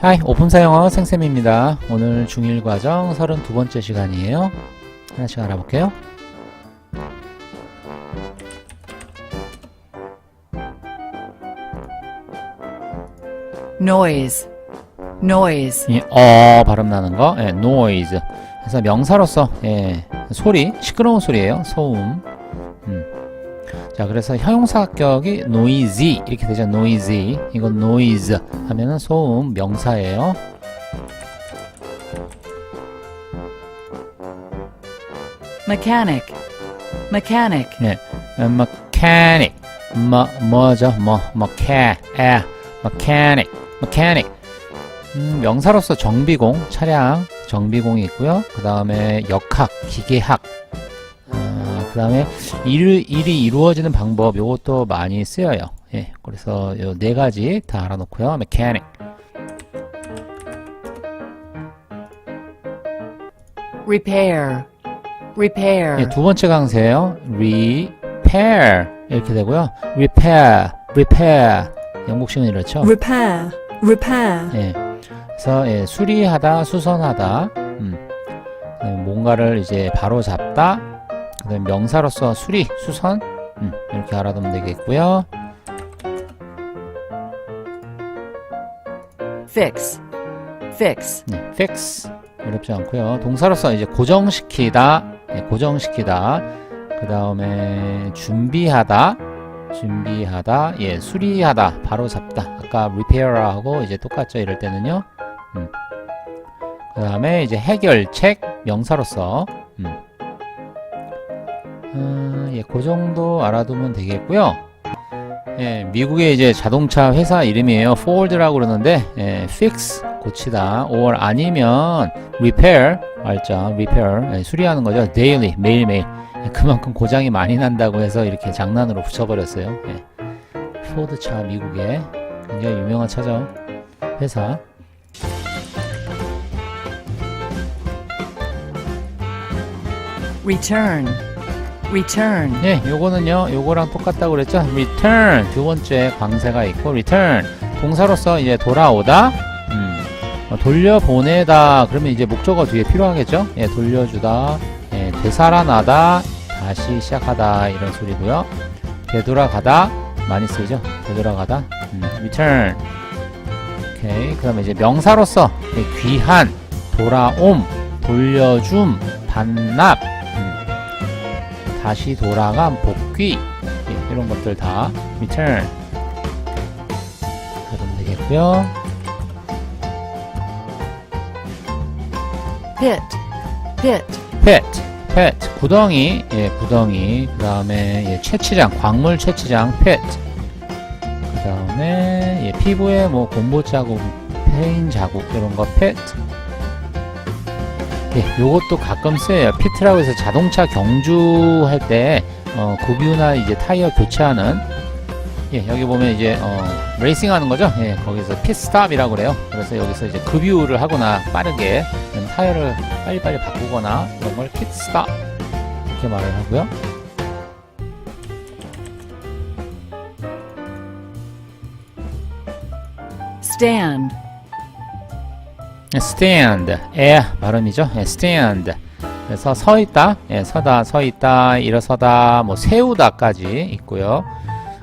하이, 오픈사 영어 생쌤입니다. 오늘 중1 과정 32번째 시간이에요. 하나씩 알아볼게요. noise, noise, 이어 발음 나는 거, 예, noise. 그래서 명사로서 예, 소리, 시끄러운 소리예요. 소음. 음. 자, 그래서 형용사격이 noisy 이렇게 되죠. noisy. 이건 noise 하면은 소음 명사예요. mechanic, mechanic, 네, 어, mechanic, 뭐 뭐죠? 뭐 mecha, 에, mechanic, mechanic. 음, 명사로서 정비공, 차량 정비공이 있고요. 그 다음에 역학, 기계학. 그 다음에 일, 일이 이루어지는 방법, 요것도 많이 쓰여요. 예, 그래서 요 네 가지 다 알아놓고요. mechanic. repair, repair, 예, 두 번째 강세예요. repair 이렇게 되고요. repair, repair. 영국식은 이렇죠. repair, repair, 예. 그래서 예, 수리하다, 수선하다, 음. 네, 뭔가를 이제 바로 잡다. 그다음에 명사로서 수리, 수선, 음, 이렇게 알아두면 되겠고요. fix, fix, 네, fix 어렵지 않고요. 동사로서 이제 고정시키다, 예, 고정시키다. 그 다음에 준비하다, 준비하다, 예, 수리하다, 바로 잡다. 아까 repair하고 이제 똑같죠. 이럴 때는요. 음. 그 다음에 이제 해결책 명사로서, 음. 어, 예, 그 정도 알아두면 되겠고요. 예, 미국의 이제 자동차 회사 이름이에요. Ford라고 그러는데, 예, fix 고치다, or 아니면 repair 알죠? repair 예, 수리하는 거죠. daily 매일매일 예, 그만큼 고장이 많이 난다고 해서 이렇게 장난으로 붙여버렸어요. 예. 포드차 미국의 굉장히 유명한 차죠. 회사. return, return, 네, 요거는요, 요거랑 똑같다고 그랬죠? return 두 번째 광세가 있고 return 동사로서 이제 돌아오다, 음, 어, 돌려보내다 그러면 이제 목적어 뒤에 필요하겠죠? 예, 돌려주다, 예, 되살아나다, 다시 시작하다 이런 소리고요. 되돌아가다 많이 쓰이죠? 되돌아가다, 음, return. 오케이, 그 다음에 이제 명사로서 예, 귀한, 돌아옴, 돌려줌, 반납. 음, 다시 돌아간 복귀. 예, 이런 것들 다 return 그러면 되겠고요. Pit, pit, pet pet 구덩이. 예 구덩이. 그 다음에 예, 채취장. 광물 채취장. Pet 그 다음에 예, 피부에 뭐 곰보 자국 페인 자국 이런 거 pet 예, 요것도 가끔 쓰여요. 피트라고 해서 자동차 경주할 때, 어, 급유나 이제 타이어 교체하는, 예, 여기 보면 이제, 어, 레이싱 하는 거죠? 예, 거기서 pitstop이라고 그래요. 그래서 여기서 이제 급유를 하거나 빠르게 타이어를 빨리빨리 바꾸거나 이런 걸 pitstop. 이렇게 말을 하고요. stand, stand, 에 발음이죠. 예, stand. 그래서 서 있다, 예, 서다, 서 있다, 일어서다, 뭐 세우다까지 있고요.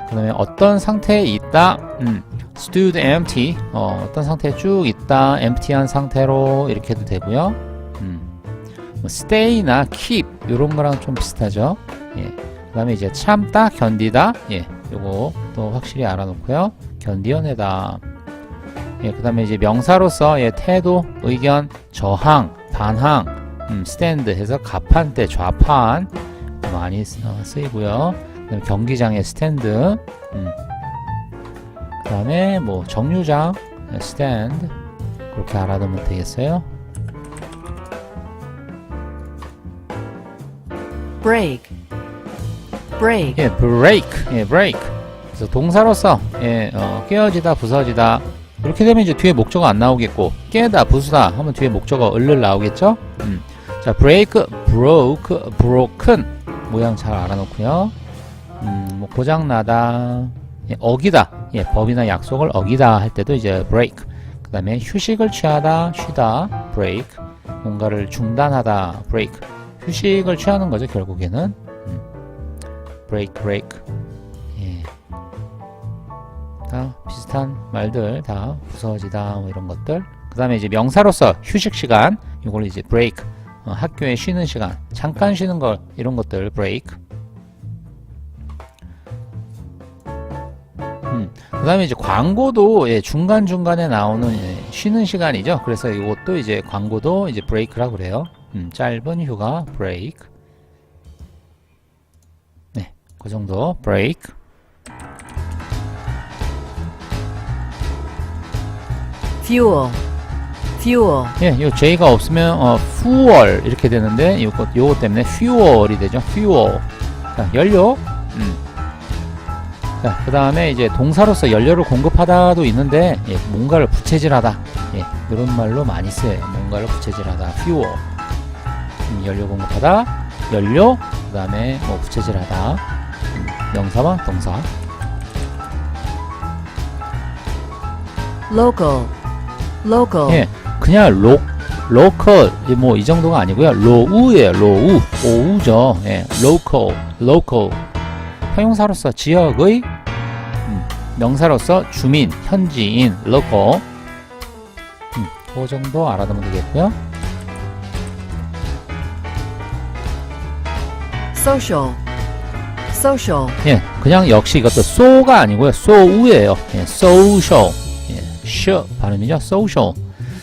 그다음에 어떤 상태에 있다, 음, stood empty, 어, 어떤 상태에 쭉 있다, empty한 상태로 이렇게 해도 되고요. 음, 뭐 stay나 keep 이런 거랑 좀 비슷하죠. 예. 그다음에 이제 참다, 견디다, 예, 요거 또 확실히 알아놓고요. 견디어내다. 예, 그 다음에 이제 명사로서 예, 태도, 의견, 저항, 반항, 음, 스탠드 해서 가판대, 좌판 많이 쓰, 어, 쓰이고요. 그다음에 경기장의 스탠드, 음. 그 다음에 뭐 정류장, 예, 스탠드 그렇게 알아두면 되겠어요. break, break, 예, break, 예, break. 그래서 동사로서 예, 어, 깨어지다, 부서지다. 이렇게 되면 이제 뒤에 목적어 안 나오겠고 깨다, 부수다 하면 뒤에 목적어 을를 나오겠죠? 음. 자, break, broke, 모양 잘 알아놓고요. 음, 뭐 고장 나다, 예, 어기다, 예, 법이나 약속을 어기다 할 때도 이제 break. 그 다음에 휴식을 취하다, 쉬다, break. 뭔가를 중단하다, break. 휴식을 취하는 거죠, 결국에는. 음. break, break. 예. 다 비슷한 말들 다 부서지다, 뭐 이런 것들. 그 다음에 이제 명사로서 휴식 시간, 이걸 이제 break. 어, 학교에 쉬는 시간, 잠깐 쉬는 걸, 이런 것들, break. 음, 그 다음에 이제 광고도 예, 중간중간에 나오는 예, 쉬는 시간이죠. 그래서 이것도 이제 광고도 이제 브레이크라고 그래요. 음, 짧은 휴가 브레이크. 네, 그 정도 브레이크. Fuel, fuel, 예, 요 J가 없으면 어, fuel 이렇게 되는데 요거 요거 때문에 fuel이 되죠. fuel. 자, 연료. 음. 자, 그다음에 이제 동사로서 연료를 공급하다도 있는데 예, 뭔가를 부채질하다. 예, 이런 말로 많이 쓰여요. 뭔가를 부채질하다. fuel. 음, 연료 공급하다. 연료. 그다음에 뭐 부채질하다. 음, 명사와 동사. local, local, 예, 그냥 로 로컬 뭐 이 정도가 아니고요. 로우예요. 로우. 오우죠. 예, 로컬, 로컬. 형용사로서 지역의 음, 명사로서 주민, 현지인, 로컬. 음, 그 정도 알아두면 되겠고요. social, social, 예, 그냥 역시 이것도 so가 아니고요. so우예요. 예, social. 예, sh 발음이죠. social.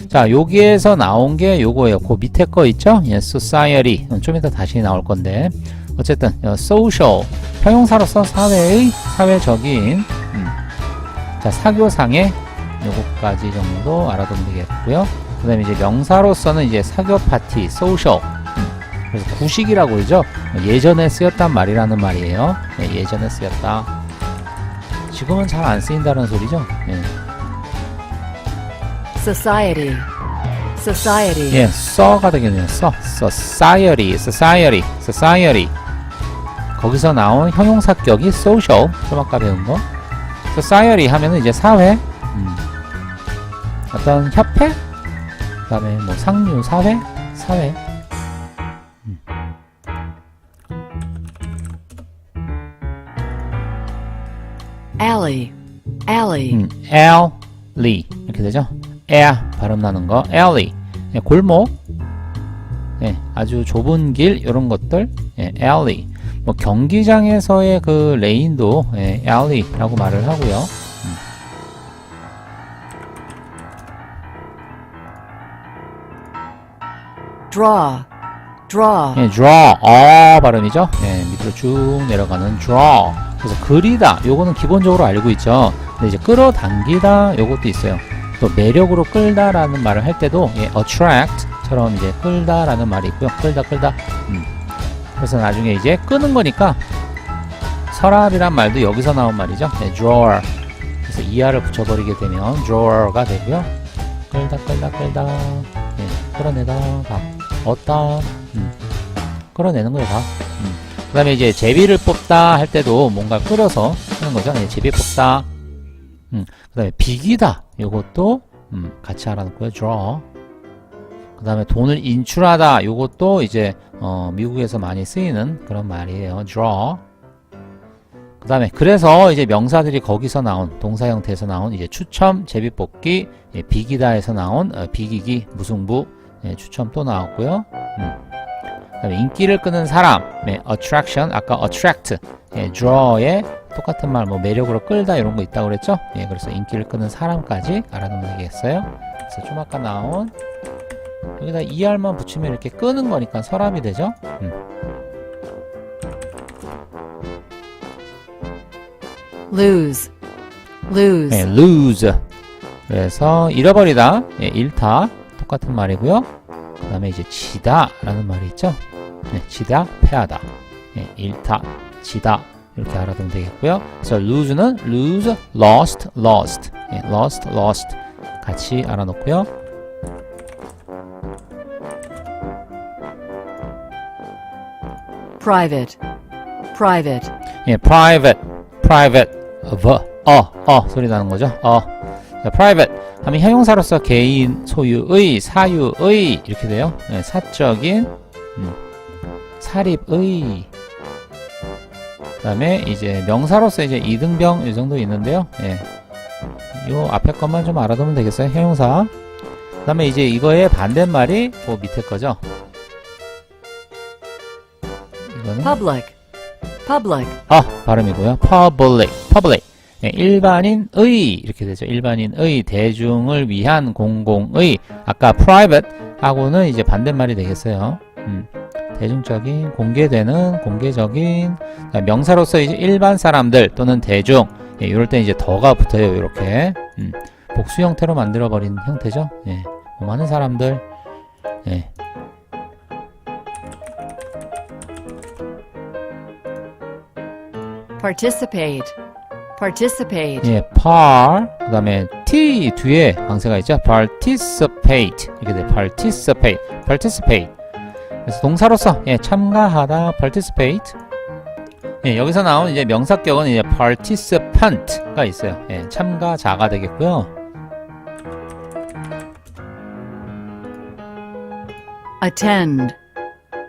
자, 여기에서 나온 게 요거예요. 그 밑에 거 있죠? 예, society. 음, 좀 이따 다시 나올 건데. 어쨌든 어, social. 형용사로서 사회의 사회적인 음. 자, 사교상의 요거까지 정도 알아두면 되겠고요. 그다음에 이제 명사로서는 이제 사교 파티, social. 음. 그래서 구식이라고 그러죠. 예전에 쓰였단 말이라는 말이에요. 예, 예전에 쓰였다. 지금은 잘 안 쓰인다는 소리죠. 예, society, society, 예 써가 되겠네요. 써, society, society, society. 거기서 나온 형용사격이 social. 좀 아까 배운 거. society 하면은 이제 사회, 음, 어떤 협회, 그다음에 뭐 상류 사회, 사회. alley, alley, 음, alley 이렇게 되죠. Air 발음 나는 거. alley. 예, 골목. 예, 아주 좁은 길 이런 것들. 예, alley. 뭐 경기장에서의 그 레인도 예, alley라고 말을 하고요. 음. draw, draw, 예, draw. 어 발음이죠. 예, 밑으로 쭉 내려가는 draw. 그래서 그리다. 요거는 기본적으로 알고 있죠. 근데 이제 끌어당기다. 요것도 있어요. 또 매력으로 끌다라는 말을 할 때도 예, attract처럼 이제 끌다라는 말이 있고요. 끌다 끌다. 음. 그래서 나중에 이제 끄는 거니까 서랍이란 말도 여기서 나온 말이죠. 네, drawer. 그래서 이하를 붙여버리게 되면 drawer가 되고요. 끌다 끌다 끌다. 예, 끌어내다 다. 얻다. 음. 끌어내는 거예요 다. 음. 그 다음에 이제 제비를 뽑다 할 때도 뭔가 끌어서 하는 거죠. 네, 제비 뽑다. 음. 그 다음에 비기다. 요것도 음, 같이 알아놓고요. draw. 그 다음에 돈을 인출하다. 요것도 이제 어, 미국에서 많이 쓰이는 그런 말이에요. draw. 그 다음에 그래서 이제 명사들이 거기서 나온 동사 형태에서 나온 이제 추첨, 제비뽑기, 예, 비기다에서 나온 어, 비기기, 무승부, 예, 추첨 또 나왔고요. 음. 그 다음에 인기를 끄는 사람, 네, attraction, 아까 attract, 예, draw에 똑같은 말, 뭐 매력으로 끌다 이런 거 있다고 그랬죠? 예, 그래서 인기를 끄는 사람까지 알아두면 되겠어요. 그래서 좀 아까 나온 여기다 er만 붙이면 이렇게 끄는 거니까 서랍이 되죠? 음. lose, lose, 네, lose. 그래서 잃어버리다, 예, 잃다 똑같은 말이고요. 그 다음에 이제 지다 라는 말이 있죠. 네, 지다, 패하다. 예, 잃다, 지다 이렇게 알아두면 되겠고요. 그래서 lose는 lose, lost, lost, 예, lost, lost 같이 알아놓고요. private, private, 예, private, private, 어, 어 소리 나는 거죠. 어, 자, private. 하면 형용사로서 개인, 소유의, 사유의 이렇게 돼요. 예, 사적인, 음, 사립의. 그다음에 이제 명사로서 이제 이등병 이 정도 있는데요. 예. 요 앞에 것만 좀 알아두면 되겠어요. 형용사. 그 다음에 이제 이거의 반대말이 그 밑에 거죠. 이거는 public, public, 아 발음이고요. public, public. 예, 일반인의 이렇게 되죠. 일반인의 대중을 위한 공공의 아까 private 하고는 이제 반대말이 되겠어요. 음, 대중적인 공개되는 공개적인 자, 명사로서 이제 일반 사람들 또는 대중 예, 이럴 때 이제 더가 붙어요. 이렇게 음, 복수 형태로 만들어 버린 형태죠. 예, 뭐 많은 사람들 예, participate, participate, 예, par 그다음에 t 뒤에 강세가 있죠. participate 이렇게 돼. participate, participate. 그래서 동사로서 예, 참가하다, participate. 예, 여기서 나온 이제 명사격은 이제 participant가 있어요. 예, 참가자가 되겠고요. attend,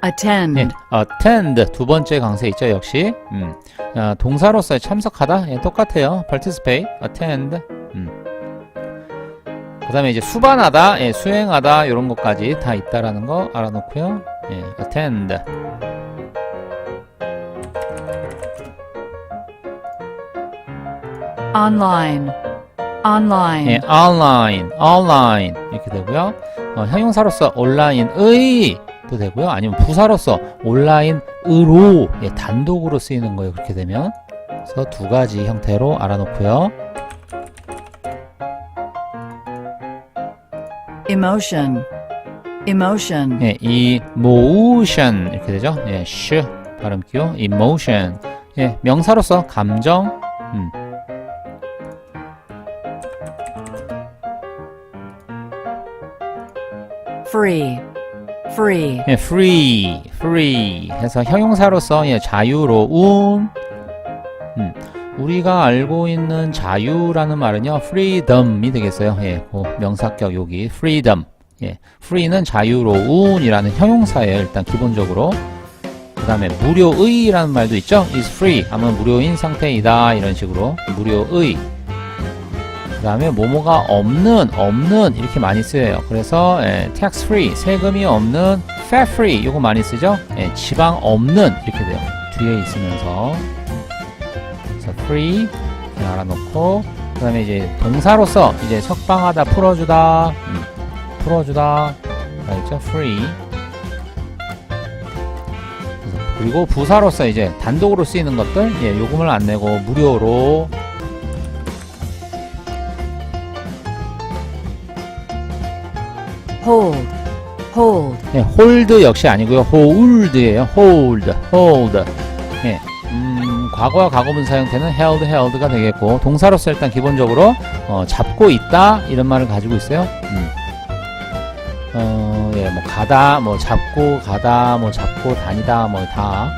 attend, 예, attend 두 번째 강세 있죠. 역시 음, 아, 동사로서 참석하다 예, 똑같아요. participate, attend. 음. 그다음에 이제 수반하다, 예, 수행하다 이런 것까지 다 있다라는 거 알아놓고요. 예, attend. online, online, 예, online, online 이렇게 되고요. 어, 형용사로서 온라인의도 되고요. 아니면 부사로서 온라인으로 예, 단독으로 쓰이는 거예요. 그렇게 되면 그래서 두 가지 형태로 알아놓고요. emotion, emotion, 예, emotion 이렇게 되죠. 예, sh 발음 기호 emotion. 예, 명사로서 감정. 음. free, free, 예, free, free 해서 형용사로서 예, 자유로운. 음, 우리가 알고 있는 자유라는 말은요, freedom이 되겠어요. 예, 그 명사격 여기 freedom. 예, free는 자유로운이라는 형용사예요. 일단 기본적으로. 그 다음에 무료의라는 말도 있죠. is free 하면 무료인 상태이다 이런 식으로 무료의. 그 다음에 뭐뭐가 없는 없는 이렇게 많이 쓰여요. 그래서 예, tax free 세금이 없는 fat free 이거 많이 쓰죠. 예, 지방 없는 이렇게 돼요. 뒤에 있으면서 그래서 free 알아놓고 그 다음에 이제 동사로서 이제 석방하다 풀어주다 음, 풀어주다 알죠? free 그리고 부사로서 이제 단독으로 쓰이는 것들 예, 요금을 안 내고 무료로 hold, hold, 예, hold 역시 아니고요. hold예요. hold, hold. 예, 음, 과거와 과거분사 형태는 held, held가 되겠고 동사로서 일단 기본적으로 어, 잡고 있다 이런 말을 가지고 있어요. 음. 어, 예, 뭐 가다, 뭐 잡고 가다, 뭐 잡고 다니다, 뭐 다.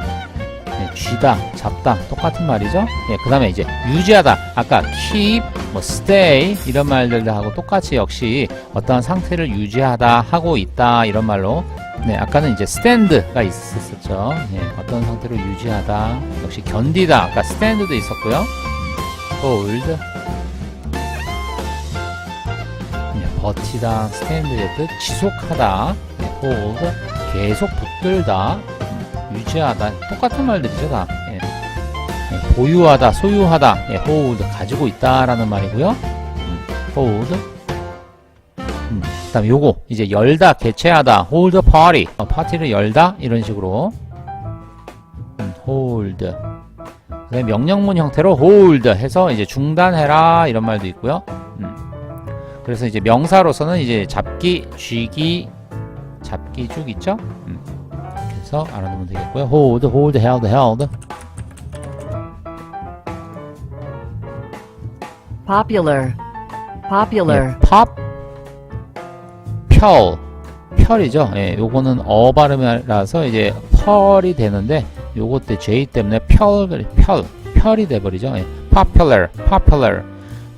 예, 쥐다, 잡다 똑같은 말이죠. 예, 그다음에 이제 유지하다. 아까 keep, 뭐 stay 이런 말들도 하고 똑같이 역시 어떠한 상태를 유지하다 하고 있다 이런 말로 네 아까는 이제 stand가 있었었죠 예, 어떤 상태로 유지하다 역시 견디다 아까 stand도 있었고요 음, hold 버티다 뜻 지속하다 예, hold 계속 붙들다 음, 유지하다 똑같은 말들이죠 다 예. 예, 보유하다, 소유하다, 예, hold 가지고 있다라는 말이고요. 음, hold. 음, 그다음 요거 이제 열다, 개최하다, a party, 어, 파티를 열다 이런 식으로 음, hold. 그다음에 명령문 형태로 hold 해서 이제 중단해라 이런 말도 있고요. 음, 그래서 이제 명사로서는 이제 잡기, 쥐기, 잡기 쭉 있죠. 음, 그래서 알아두면 되겠고요. hold, hold, held, held. popular, popular, 예, 팝, 펼, 펼이죠. 예, 요거는 어 발음이라서 이제 펄이 되는데 요것 때 J 때문에 펼, 펼, 펼이 돼버리죠. 예, popular, popular.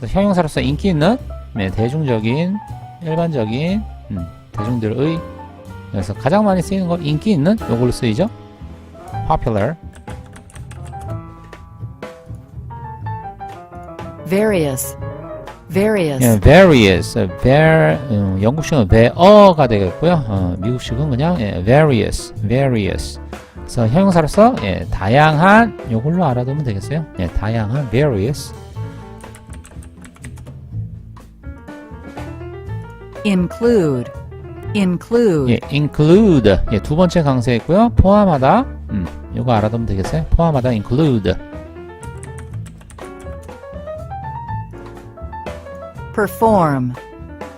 형용사로서 인기 있는 네, 대중적인, 일반적인, 음, 대중들의 그래서 가장 많이 쓰이는 거 인기 있는 요걸로 쓰이죠. popular. various, various, 예, various, ver, 음, 영국식은 ve어가 되겠고요. 어, 미국식은 그냥 예, various, various. 그래서 형용사로서 예, 다양한 요걸로 알아두면 되겠어요. 예, 다양한 various. Include, include, 예, include. 예, 두 번째 강세있고요. 포함하다. 음, 요거 알아두면 되겠어요. 포함하다 include. perform,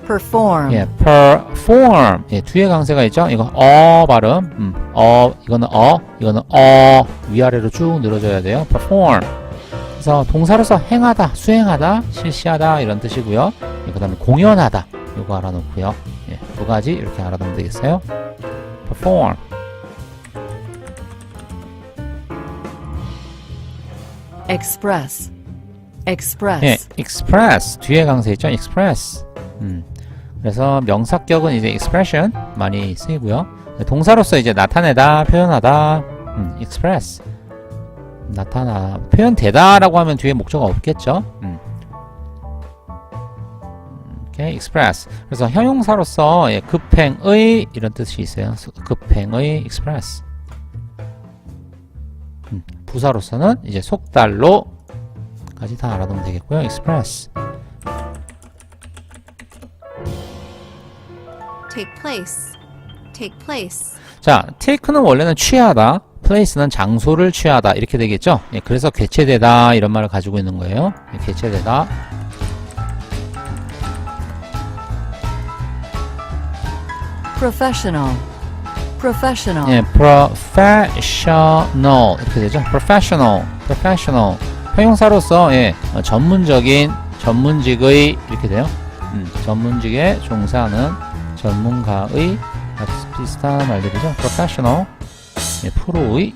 perform, 예, perform. 예, 뒤에 강세가 있죠. 이거 어 발음. 음, 어 이거는 어, 이거는 어 위아래로 쭉 늘어져야 돼요. perform. 그래서 동사로서 행하다, 수행하다, 실시하다 이런 뜻이고요. 예, 그다음에 공연하다. 이거 알아놓고요. 예, 두 가지 이렇게 알아두면 되겠어요. perform. express, express, 예, express 뒤에 강세 있죠. express. 음. 그래서 명사격은 이제 expression 많이 쓰이고요. 동사로서 이제 나타내다, 표현하다, 음, express. 나타나, 표현되다라고 하면 뒤에 목적어 없겠죠. 음. 오케이, express. 그래서 형용사로서 예, 급행의 이런 뜻이 있어요. 수- 급행의 express. 음, 부사로서는 이제 속달로 까지 다 알아두면 되겠고요. express. take place, take place, 자, take는 원래는 취하다, place는 장소를 취하다 이렇게 되겠죠. 예, 그래서 개체되다 이런 말을 가지고 있는 거예요. 예, 개체되다. Professional, professional, 예, professional 이렇게 되죠. professional, professional. 형용사로서 예, 어, 전문적인, 전문직의 이렇게 돼요. 음, 전문직에 종사하는 전문가의 비슷한 말들이죠. professional, 예, 프로의.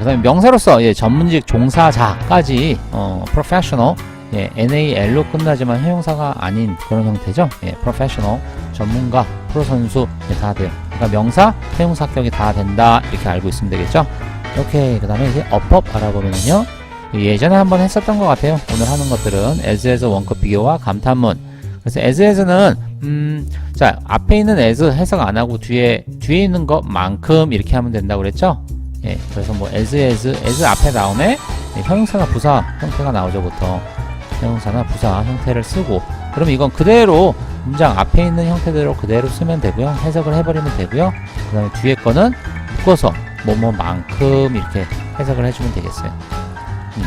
그 다음에 명사로서 예, 전문직 종사자까지 어, professional, 예, NAL로 끝나지만 형용사가 아닌 그런 형태죠. 예, professional, 전문가, 프로 선수 예, 다 돼요. 그러니까 명사, 형용사격이 다 된다 이렇게 알고 있으면 되겠죠. 오케이. 그 다음에 이제 어법 알아보면요. 예전에 한번 했었던 것 같아요. 오늘 하는 것들은 as as 원급 비교와 감탄문. 그래서 as as는 음, 자 앞에 있는 as 해석 안 하고 뒤에 뒤에 있는 것만큼 이렇게 하면 된다고 그랬죠. 예, 그래서 뭐 as as as 앞에 다음에 예, 형용사나 부사 형태가 나오죠 보통 형용사나 부사 형태를 쓰고 그럼 이건 그대로 문장 앞에 있는 형태대로 그대로 쓰면 되고요. 해석을 해버리면 되고요. 그 다음에 뒤에 거는 묶어서 뭐뭐만큼 이렇게 해석을 해주면 되겠어요. 음.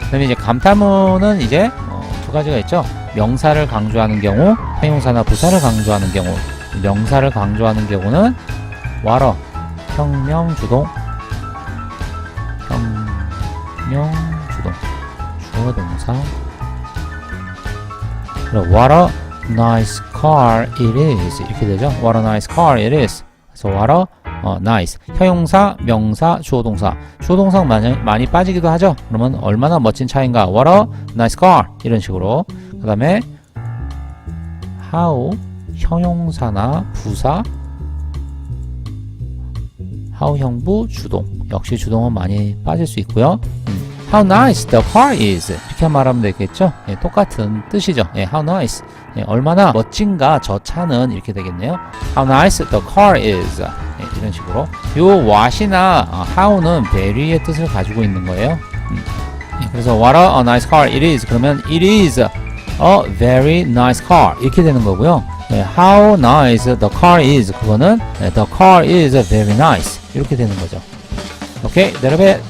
그 다음에 이제 감탄문은 이제 어, 두 가지가 있죠. 명사를 강조하는 경우, 형용사나 부사를 강조하는 경우. 명사를 강조하는 경우는 와러, 혁명 주동, 혁명 주동, 주어 동사. What a nice car it is 이렇게 되죠. What a nice car it is. 그래서 what a 어, nice 형용사, 명사, 주어 동사. 주어 동사 많이, 많이 빠지기도 하죠. 그러면 얼마나 멋진 차인가? What a nice car 이런 식으로. 그 다음에 how 형용사나 부사 how 형부 주동 역시 주동은 많이 빠질 수 있고요. 음, How nice the car is 이렇게 말하면 되겠죠. 예, 똑같은 뜻이죠. 예, how nice 예, 얼마나 멋진가 저 차는 이렇게 되겠네요. How nice the car is 예, 이런 식으로 요 what이나 어, how는 very의 뜻을 가지고 있는 거예요. 음, 예, 그래서 what a, nice car it is 그러면 it is a very nice car 이렇게 되는 거고요. 예, how nice the car is 그거는 예, the car is very nice 이렇게 되는 거죠. 오케이, 내려배, 바이바이.